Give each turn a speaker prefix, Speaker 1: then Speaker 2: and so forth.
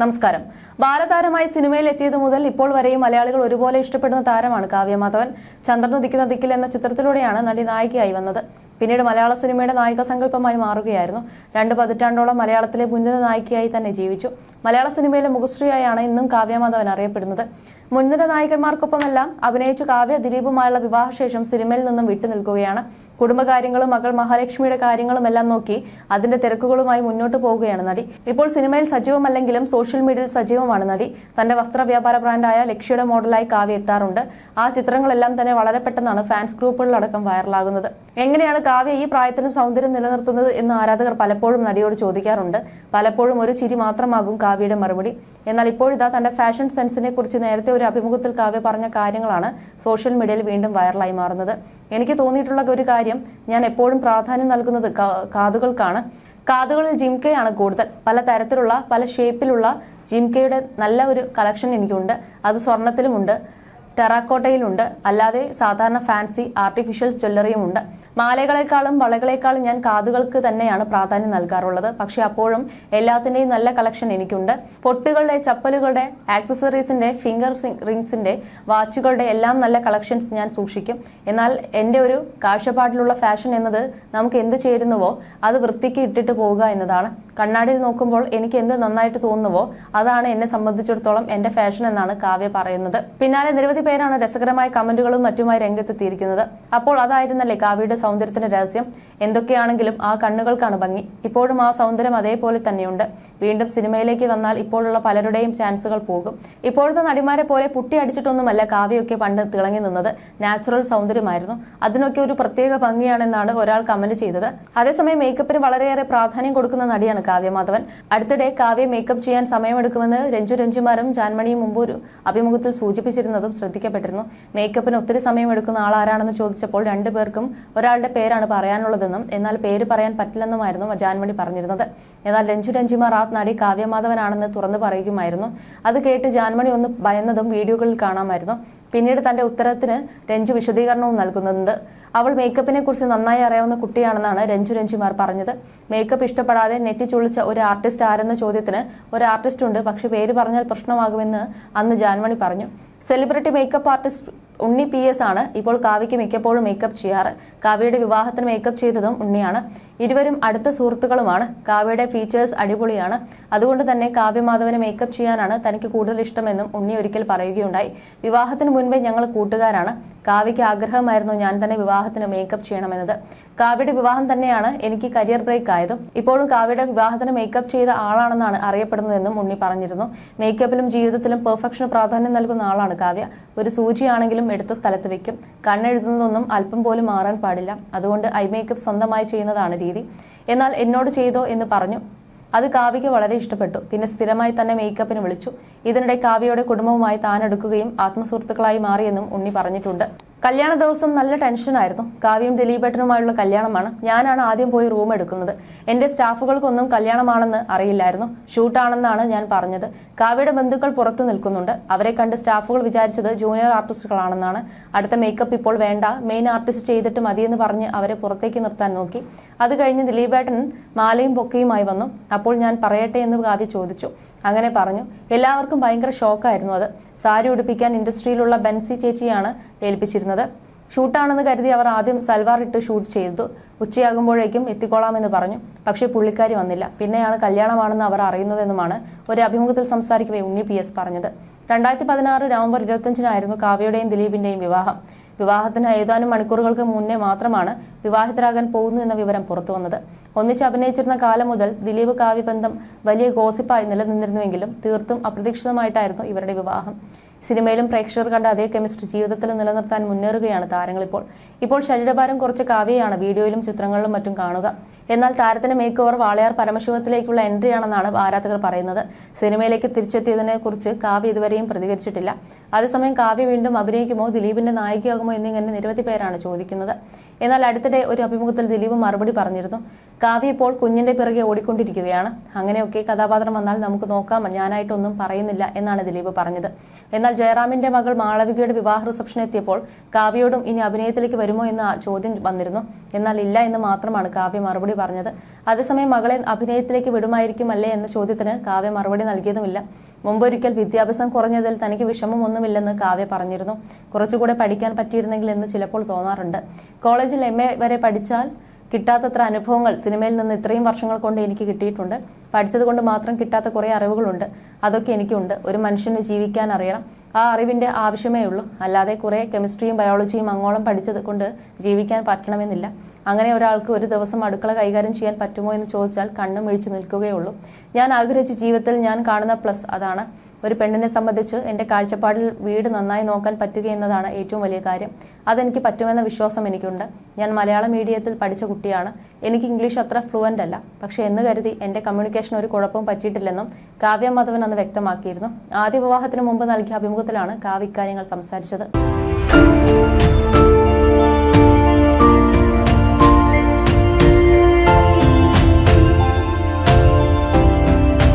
Speaker 1: നമസ്കാരം. ബാലതാരമായി സിനിമയിൽ എത്തിയത് മുതൽ ഇപ്പോൾ വരെയും മലയാളികൾ ഒരുപോലെ ഇഷ്ടപ്പെടുന്ന താരമാണ് കാവ്യമാധവൻ ചന്ദ്രനുദിക്കുന്ന ദിക്കിൽ എന്ന ചിത്രത്തിലൂടെയാണ് നടി നായികയായി വന്നത്. പിന്നീട് മലയാള സിനിമയുടെ നായിക സങ്കല്പമായി മാറുകയായിരുന്നു. രണ്ട് പതിറ്റാണ്ടോളം മലയാളത്തിലെ മുൻനിര നായികയായി തന്നെ ജീവിച്ചു. മലയാള സിനിമയിലെ മുഖശ്രീയായാണ് ഇന്നും കാവ്യമാധവൻ അറിയപ്പെടുന്നത്. മുൻനിര നായികന്മാർക്കൊപ്പമെല്ലാം അഭിനയിച്ച കാവ്യ ദിലീപുമായുള്ള വിവാഹശേഷം സിനിമയിൽ നിന്നും വിട്ടുനിൽക്കുകയാണ് കുടുംബകാര്യങ്ങളും മകൾ മഹാലക്ഷ്മിയുടെ കാര്യങ്ങളും എല്ലാം നോക്കി അതിന്റെ തിരക്കുകളുമായി മുന്നോട്ട് പോവുകയാണ് നടി. ഇപ്പോൾ സിനിമയിൽ സജീവമല്ലെങ്കിലും സോഷ്യൽ മീഡിയയിൽ സജീവമാണ് നടി. തന്റെ വസ്ത്ര വ്യാപാര ബ്രാൻഡായ ലക്ഷ്യയുടെ മോഡലായി കാവ്യ എത്താറുണ്ട്. ആ ചിത്രങ്ങളെല്ലാം തന്നെ വളരെ പെട്ടെന്നാണ് ഫാൻസ് ഗ്രൂപ്പുകളിലടക്കം വൈറലാകുന്നത്. എങ്ങനെയാണ് കാവ്യ ഈ പ്രായത്തിലും സൗന്ദര്യം നിലനിർത്തുന്നത് എന്ന് ആരാധകർ പലപ്പോഴും നടിയോട് ചോദിക്കാറുണ്ട്. പലപ്പോഴും ഒരു ചിരി മാത്രമാകും കാവ്യയുടെ മറുപടി. എന്നാൽ ഇപ്പോഴിതാ തന്റെ ഫാഷൻ സെൻസിനെ കുറിച്ച് നേരത്തെ ഒരു അഭിമുഖത്തിൽ കാവ്യ പറഞ്ഞ കാര്യങ്ങളാണ് സോഷ്യൽ മീഡിയയിൽ വീണ്ടും വൈറലായി മാറുന്നത്. എനിക്ക് തോന്നിയിട്ടുള്ള ഒരു കാര്യം ഞാൻ എപ്പോഴും പ്രാധാന്യം നൽകുന്നത് കാതുകൾക്കാണ്. കാതുകളിൽ ജിംകയാണ് കൂടുതൽ. പല തരത്തിലുള്ള പല ഷേപ്പിലുള്ള ജിംകയുടെ നല്ല ഒരു കളക്ഷൻ എനിക്കുണ്ട്. അത് സ്വർണത്തിലുമുണ്ട് ടെറാക്കോട്ടയിലുണ്ട്. അല്ലാതെ സാധാരണ ഫാൻസി ആർട്ടിഫിഷ്യൽ ജ്വല്ലറിയും ഉണ്ട് മാലകളെക്കാളും വളകളെക്കാളും ഞാൻ കാതുകൾക്ക് തന്നെയാണ് പ്രാധാന്യം നൽകാറുള്ളത്. പക്ഷെ അപ്പോഴും എല്ലാത്തിന്റെയും നല്ല കളക്ഷൻ എനിക്കുണ്ട്. പൊട്ടുകളുടെ ചപ്പലുകളുടെ ആക്സസറീസിന്റെ ഫിംഗർ റിങ്സിന്റെ വാച്ചുകളുടെ എല്ലാം നല്ല കളക്ഷൻസ് ഞാൻ സൂക്ഷിക്കും. എന്നാൽ എന്റെ ഒരു കാഴ്ചപ്പാടിലുള്ള ഫാഷൻ എന്നത് നമുക്ക് എന്ത് ചേരുന്നുവോ അത് വൃത്തിക്ക് ഇട്ടിട്ട് പോവുക എന്നതാണ്. കണ്ണാടിയിൽ നോക്കുമ്പോൾ എനിക്ക് എന്ത് നന്നായിട്ട് തോന്നുന്നുവോ അതാണ് എന്നെ സംബന്ധിച്ചിടത്തോളം എന്റെ ഫാഷൻ എന്നാണ് കാവ്യ പറയുന്നത്. പിന്നാലെ നിരവധി പേരാണ് രസകരമായ കമന്റുകളും മറ്റുമായി രംഗത്തെത്തിയിരിക്കുന്നത്. അപ്പോൾ അതായിരുന്നല്ലേ കാവ്യയുടെ സൗന്ദര്യത്തിന്റെ രഹസ്യം? എന്തൊക്കെയാണെങ്കിലും ആ കണ്ണുകൾക്കാണ് ഭംഗി. ഇപ്പോഴും ആ സൗന്ദര്യം അതേപോലെ തന്നെയുണ്ട്. വീണ്ടും സിനിമയിലേക്ക് വന്നാൽ ഇപ്പോഴുള്ള പലരുടെയും ചാൻസുകൾ പോകും. ഇപ്പോഴത്തെ നടിമാരെ പോലെ പുട്ടി അടിച്ചിട്ടൊന്നുമല്ല കാവ്യയൊക്കെ പണ്ട് തിളങ്ങി നിന്നത്. നാച്ചുറൽ സൗന്ദര്യമായിരുന്നു. അതിനൊക്കെ ഒരു പ്രത്യേക ഭംഗിയാണെന്നാണ് ഒരാൾ കമന്റ് ചെയ്തത്. അതേസമയം മേക്കപ്പിന് വളരെയേറെ പ്രാധാന്യം കൊടുക്കുന്ന നടിയാണ് കാവ്യ മാധവൻ അടുത്തിടെ കാവ്യ മേക്കപ്പ് ചെയ്യാൻ സമയമെടുക്കുമെന്ന് രഞ്ജു രഞ്ജുമാരും ജാൻമണിയും മുമ്പ് ഒരു അഭിമുഖത്തിൽ സൂചിപ്പിച്ചിരുന്നതും ശ്രദ്ധിക്കപ്പെട്ടിരുന്നു. മേക്കപ്പിന് ഒത്തിരി സമയം എടുക്കുന്ന ആൾ ആരാണെന്ന് ചോദിച്ചപ്പോൾ രണ്ടു പേർക്കും ഒരാളുടെ പേരാണ് പറയാനുള്ളതെന്നും എന്നാൽ പേര് പറയാൻ പറ്റില്ലെന്നുമായിരുന്നു ജാൻമണി പറഞ്ഞിരുന്നത്. എന്നാൽ രഞ്ജു രഞ്ജിമാർ ആ നടി കാവ്യമാധവനാണെന്ന് തുറന്നു പറയുകയുമായിരുന്നു. അത് കേട്ട് ജാൻമണി ഒന്ന് ഭയന്നതും വീഡിയോകളിൽ കാണാമായിരുന്നു. പിന്നീട് തന്റെ ഉത്തരത്തിന് രഞ്ജു വിശദീകരണവും നൽകുന്നുണ്ട്. അവൾ മേക്കപ്പിനെ കുറിച്ച് നന്നായി അറിയാവുന്ന കുട്ടിയാണെന്നാണ് രഞ്ജു രഞ്ജിമാർ പറഞ്ഞത്. മേക്കപ്പ് ഇഷ്ടപ്പെടാതെ നെറ്റി ചുളിച്ച ഒരു ആർട്ടിസ്റ്റ് ആരെന്ന ചോദ്യത്തിന് ഒരു ആർട്ടിസ്റ്റ് ഉണ്ട് പക്ഷെ പേര് പറഞ്ഞാൽ പ്രശ്നമാകുമെന്ന് അന്ന് ജാൻമണി പറഞ്ഞു. Celebrity makeup artist Unni P S ആണ്. ഇപ്പോൾ കാവ്യയ്ക്ക് മിക്കപ്പോഴും മേക്കപ്പ് ചെയ്യാറ്. കാവ്യയുടെ വിവാഹത്തിന് മേക്കപ്പ് ചെയ്തതും ഉണ്ണിയാണ്. ഇരുവരും അടുത്ത സുഹൃത്തുക്കളുമാണ്. കാവ്യയുടെ ഫീച്ചേഴ്സ് അടിപൊളിയാണ്. അതുകൊണ്ട് തന്നെ കാവ്യ മാധവനെ മേക്കപ്പ് ചെയ്യാനാണ് തനിക്ക് കൂടുതൽ ഇഷ്ടമെന്നും ഉണ്ണി ഒരിക്കൽ പറയുകയുണ്ടായി. വിവാഹത്തിന് മുൻപേ ഞങ്ങൾ കൂട്ടുകാരാണ്. കാവ്യയ്ക്ക് ആഗ്രഹമായിരുന്നു ഞാൻ തന്നെ വിവാഹത്തിന് മേക്കപ്പ് ചെയ്യണമെന്നത്. കാവ്യയുടെ വിവാഹം തന്നെയാണ് എനിക്ക് കരിയർ ബ്രേക്ക് ആയതും. ഇപ്പോഴും കാവ്യയുടെ വിവാഹത്തിന് മേക്കപ്പ് ചെയ്ത ആളാണെന്നാണ് അറിയപ്പെടുന്നതെന്നും ഉണ്ണി പറഞ്ഞിരുന്നു. മേക്കപ്പിലും ജീവിതത്തിലും പെർഫെക്ഷന് പ്രാധാന്യം നൽകുന്ന ആളാണ് കാവ്യ. ഒരു സൂചിയാണെങ്കിലും എടുത്ത സ്ഥലത്ത് വെക്കും. കണ്ണെഴുതുന്നതൊന്നും അല്പം പോലും മാറാൻ പാടില്ല. അതുകൊണ്ട് ഐ മേക്കപ്പ് സ്വന്തമായി ചെയ്യുന്നതാണ് രീതി. എന്നാൽ എന്നോട് ചെയ്തോ എന്ന് പറഞ്ഞു. അത് കാവ്യയ്ക്ക് വളരെ ഇഷ്ടപ്പെട്ടു. പിന്നെ സ്ഥിരമായി തന്നെ മേക്കപ്പിന് വിളിച്ചു. ഇതിനിടെ കാവ്യയുടെ കുടുംബവുമായി താൻ എടുക്കുകയും ആത്മസുഹൃത്തുക്കളായി മാറിയെന്നും ഉണ്ണി പറഞ്ഞിട്ടുണ്ട്. കല്യാണ ദിവസം നല്ല ടെൻഷനായിരുന്നു കാവ്യയും ദിലീപേട്ടനുമായുള്ള കല്യാണമാണ്. ഞാനാണ് ആദ്യം പോയി റൂം എടുക്കുന്നത്. എന്റെ സ്റ്റാഫുകൾക്കൊന്നും കല്യാണമാണെന്ന് അറിയില്ലായിരുന്നു. ഷൂട്ടാണെന്നാണ് ഞാൻ പറഞ്ഞത്. കാവ്യയുടെ ബന്ധുക്കൾ പുറത്തു നിൽക്കുന്നുണ്ട്. അവരെ കണ്ട് സ്റ്റാഫുകൾ വിചാരിച്ചത് ജൂനിയർ ആർട്ടിസ്റ്റുകളാണെന്നാണ് അടുത്ത മേക്കപ്പ് ഇപ്പോൾ വേണ്ട. മെയിൻ ആർട്ടിസ്റ്റ് ചെയ്തിട്ട് മതിയെന്ന് പറഞ്ഞ് അവരെ പുറത്തേക്ക് നിർത്താൻ നോക്കി. അത് കഴിഞ്ഞ് ദിലീപേട്ടൻ മാലയും പൊക്കയുമായി വന്നു. അപ്പോൾ ഞാൻ പറയട്ടെ എന്ന് കാവ്യ ചോദിച്ചു. അങ്ങനെ പറഞ്ഞു. എല്ലാവർക്കും ഭയങ്കര ഷോക്കായിരുന്നു അത്. സാരി ഉടുപ്പിക്കാൻ ഇൻഡസ്ട്രിയിലുള്ള ബെൻസി ചേച്ചിയാണ് ഏൽപ്പിച്ചിരുന്നത്. ഷൂട്ടാണെന്ന് കരുതി അവർ ആദ്യം സൽവാർ ഇട്ട് ഷൂട്ട് ചെയ്തു. ഉച്ചയാകുമ്പോഴേക്കും എത്തിക്കോളാമെന്ന് പറഞ്ഞു. പക്ഷേ പുള്ളിക്കാരി വന്നില്ല. പിന്നെയാണ് കല്യാണമാണെന്ന് അവർ അറിയുന്നതെന്നുമാണ് ഒരു അഭിമുഖത്തിൽ സംസാരിക്കവേ ഉണ്ണി പി എസ് പറഞ്ഞത്. രണ്ടായിരത്തി പതിനാറ് നവംബർ ഇരുപത്തിയഞ്ചിനായിരുന്നു കാവ്യയുടെയും ദിലീപിന്റെയും വിവാഹം. വിവാഹത്തിന് ഏതാനും മണിക്കൂറുകൾക്ക് മുന്നേ മാത്രമാണ് വിവാഹിതരാകാൻ പോകുന്നു എന്ന വിവരം പുറത്തു വന്നത് ഒന്നിച്ച് അഭിനയിച്ചിരുന്ന കാലം മുതൽ ദിലീപ് കാവ്യ ബന്ധം വലിയ ഗോസിപ്പായി നിലനിന്നിരുന്നുവെങ്കിലും തീർത്തും അപ്രതീക്ഷിതമായിട്ടായിരുന്നു ഇവരുടെ വിവാഹം. സിനിമയിലും പ്രേക്ഷകർ കണ്ട അതേ കെമിസ്ട്രി ജീവിതത്തിൽ നിലനിർത്താൻ മുന്നേറുകയാണ് താരങ്ങൾ ഇപ്പോൾ ഇപ്പോൾ ശരീരഭാരം കുറച്ച് കാവ്യയാണ് വീഡിയോയിലും ചിത്രങ്ങളിലും മറ്റും കാണുക. എന്നാൽ താരത്തിന്റെ മേക്ക് ഓവർ വാളയാർ പരമശിവത്തിലേക്കുള്ള എൻട്രിയാണെന്നാണ് ആരാധകർ പറയുന്നത്. സിനിമയിലേക്ക് തിരിച്ചെത്തിയതിനെ കുറിച്ച് കാവ്യ ഇതുവരെയും പ്രതികരിച്ചിട്ടില്ല. അതേസമയം കാവ്യ വീണ്ടും അഭിനയിക്കുമോ? ദിലീപിന്റെ നായികയാകുമോ എന്നിങ്ങനെ നിരവധി പേരാണ് ചോദിക്കുന്നത്. എന്നാൽ അടുത്തിടെ ഒരു അഭിമുഖത്തിൽ ദിലീപ് മറുപടി പറഞ്ഞിരുന്നു. കാവ്യ ഇപ്പോൾ കുഞ്ഞിന്റെ പിറകെ ഓടിക്കൊണ്ടിരിക്കുകയാണ്. അങ്ങനെയൊക്കെ കഥാപാത്രം വന്നാൽ നമുക്ക് നോക്കാം. ഞാനായിട്ടൊന്നും പറയുന്നില്ല എന്നാണ് ദിലീപ് പറഞ്ഞത്. എന്നാൽ ജയറാമിന്റെ മകൾ മാളവികയുടെ വിവാഹ റിസപ്ഷൻ എത്തിയപ്പോൾ കാവ്യയോടും ഇനി അഭിനയത്തിലേക്ക് വരുമോ എന്ന ചോദ്യം വന്നിരുന്നു. എന്നാൽ ഇല്ല എന്ന് മാത്രമാണ് കാവ്യ മറുപടി പറഞ്ഞത്. അതേസമയം മകളെ അഭിനയത്തിലേക്ക് വിടുമായിരിക്കും അല്ലേ എന്ന ചോദ്യത്തിന് കാവ്യ മറുപടി നൽകിയതുമില്ല. മുമ്പൊരിക്കൽ വിദ്യാഭ്യാസം കുറഞ്ഞതിൽ തനിക്ക് വിഷമമൊന്നുമില്ലെന്ന് കാവ്യ പറഞ്ഞിരുന്നു. കുറച്ചുകൂടെ പഠിക്കാൻ പറ്റിയിരുന്നെങ്കിൽ എന്ന് ചിലപ്പോൾ തോന്നാറുണ്ട്. കോളേജിൽ എം വരെ പഠിച്ചാൽ കിട്ടാത്തത്ര അനുഭവങ്ങൾ സിനിമയിൽ നിന്ന് ഇത്രയും വർഷങ്ങൾ കൊണ്ട് എനിക്ക് കിട്ടിയിട്ടുണ്ട്. പഠിച്ചത് കൊണ്ട് മാത്രം കിട്ടാത്ത കുറേ അറിവുകളുണ്ട്. അതൊക്കെ എനിക്കുണ്ട്. ഒരു മനുഷ്യന് ജീവിക്കാൻ അറിയണം. ആ അറിവിന്റെ ആവശ്യമേ ഉള്ളൂ. അല്ലാതെ കുറേ കെമിസ്ട്രിയും ബയോളജിയും അങ്ങോളം പഠിച്ചത് കൊണ്ട് ജീവിക്കാൻ പറ്റണമെന്നില്ല. അങ്ങനെ ഒരാൾക്ക് ഒരു ദിവസം അടുക്കള കൈകാര്യം ചെയ്യാൻ പറ്റുമോ എന്ന് ചോദിച്ചാൽ കണ്ണും മിഴിച്ചു നിൽക്കുകയുള്ളൂ. ഞാൻ ആഗ്രഹിച്ച ജീവിതത്തിൽ ഞാൻ കാണുന്ന പ്ലസ് അതാണ്. ഒരു പെണ്ണിനെ സംബന്ധിച്ച് എന്റെ കാഴ്ചപ്പാടിൽ വീട് നന്നായി നോക്കാൻ പറ്റുക എന്നതാണ് ഏറ്റവും വലിയ കാര്യം. അതെനിക്ക് പറ്റുമെന്ന വിശ്വാസം എനിക്കുണ്ട്. ഞാൻ മലയാള മീഡിയത്തിൽ പഠിച്ച കുട്ടിയാണ്. എനിക്ക് ഇംഗ്ലീഷ് അത്ര ഫ്ലുവന്റ് അല്ല. പക്ഷേ എന്ന് കരുതി എന്റെ കമ്മ്യൂണിക്കേഷൻ ഒരു കുഴപ്പവും പറ്റിയിട്ടില്ലെന്നും കാവ്യ മാധവൻ അന്ന് വ്യക്തമാക്കിയിരുന്നു. ആദ്യ വിവാഹത്തിന് മുമ്പ് നൽകിയ അഭിമുഖത്തിലാണ് കാവ്യ ഇക്കാര്യങ്ങൾ സംസാരിച്ചത്.